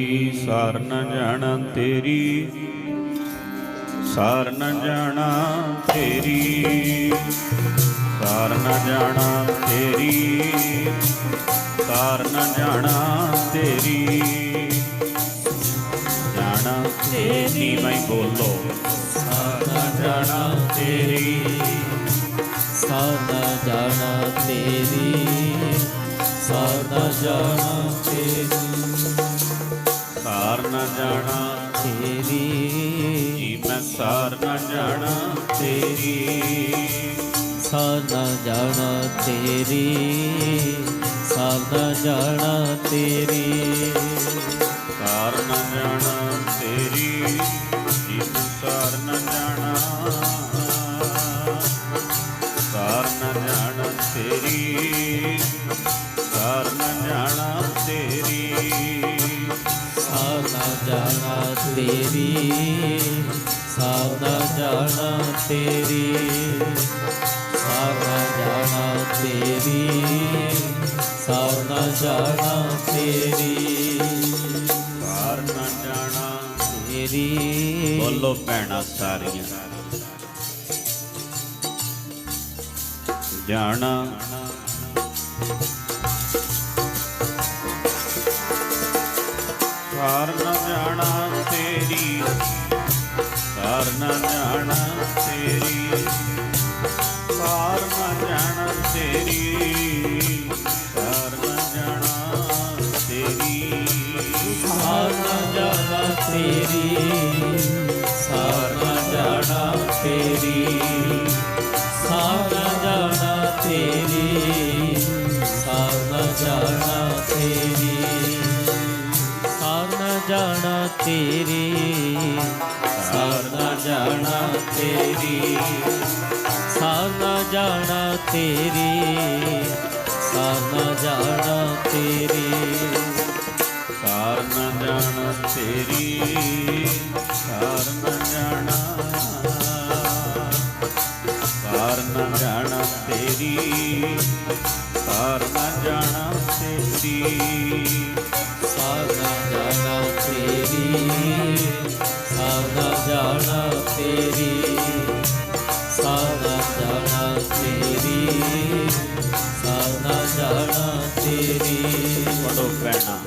ਕੀ ਸਰਨ ਜਾਣਾ ਤੇਰੀ ਸਰਨ ਜਾਣਾ ਤੇਰੀ ਸਰਨ ਜਾਣਾ ਤੇਰੀ ਸਰਨ ਜਾਣਾ ਤੇਰੀ। ਜਾਣਾ ਤੇਰੀ, ਮੈਂ ਬੋਲੋ। ਸਰਨ ਜਾਣਾ ਤੇਰੀ ਸਰਨ ਜਾਣਾ ਤੇਰੀ ਸਰਨ ਜਾਣਾ ਤੇਰੀ। ਨ ਜਾਣਾ ਤੇਰੀ। ਜੀ ਮੈਂ ਸਾਰ ਨ ਜਾਣਾ ਤੇਰੀ। ਸਾਨਾ ਜਾਣਾ ਤੇਰੀ। ਸਾਨਾ ਜਾਣਾ ਤੇਰੀ। ਸਾਰ ਨ ਜਾਣਾ ਤੇਰੀ। ਜੀ ਸਾਰ ਨ ਜਾਣਾ। ਸਾਰ ਨ ਜਾਣਾ ਤੇਰੀ। ਸਾਰ ਨ ਜਾਣਾ ਤੇਰੀ। ਜਾਣਾ ਤੇਰੀ ਸਾਨਾ ਜਾਣਾ ਤੇਰੀ। ਸਾਰਾ ਜਾਣਾ ਤੇਰੀ ਸਾਨਾ ਜਾਣਾ ਤੇਰੀ। ਸਾਰ ਜਾਣਾ ਤੇਰੀ। ਬੋਲੋ ਭੈਣਾਂ ਸਾਰੀਆਂ। ਜਾਣਾ ਸਾਰ ਨ ਜਾਣਾ ਤੇਰੀ ਸਾਰ ਨ ਜਾਣਾ ਤੇਰੀ ਸਾਰ ਨ ਜਾਣਾ ਤੇਰੀ ਸਾਰ ਨ ਜਾਣਾ ਤੇਰੀ ਸਾਨਾ ਜਾਣਾ ਤੇਰੀ ਸਾਨਾ ਜਾਣਾ ਤੇਰੀ ਸਾਨਾ ਜਾਣਾ ਤੇਰੀ ਸਾਨਾ ਜਾਣਾ ਤੇਰੀ ਸਾਨਾ ਜਾਣਾ ਤੇਰੀ ਸਾਨਾ ਜਾਣਾ ਤੇਰੀ ਸਾਰ ਨ ਜਾਣਾ ਤੇਰੀ ਸਾਰ ਨ ਜਾਣਾ ਸਾਰ ਨਾ ਜਾਣਾ ਤੇਰੀ ਸਾਰ ਨ ਜਾਣਾ ਤੇਰੀ। ਸਾਨਾ ਜਾਣਾ ਤੇਰੀ ਸਾਨਾ ਜਾਣਾ ਤੇਰੀ ਸਾਨਾ ਜਾਣਾ ਤੇਰੀ ਸਾਨਾ ਜਾਣਾ ਤੇਰੀ ਪੜੋ ਪੈਣਾ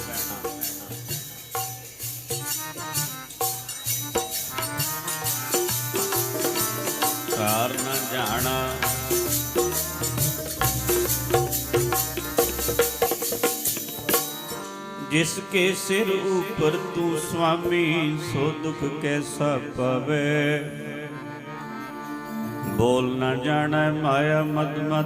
ਸਾਰ ਨ ਜਾਣਾ ਜਿਸ ਕੇ ਸਿਰ ਉਪਰ ਤੂੰ ਸੁਆਮੀ ਸੋ ਦੁਖ ਕੈਸਾ ਪਵੇ। ਬੋਲ ਨਾ ਜਾਣੈ ਮਾਇਆ ਮਦ ਮਦ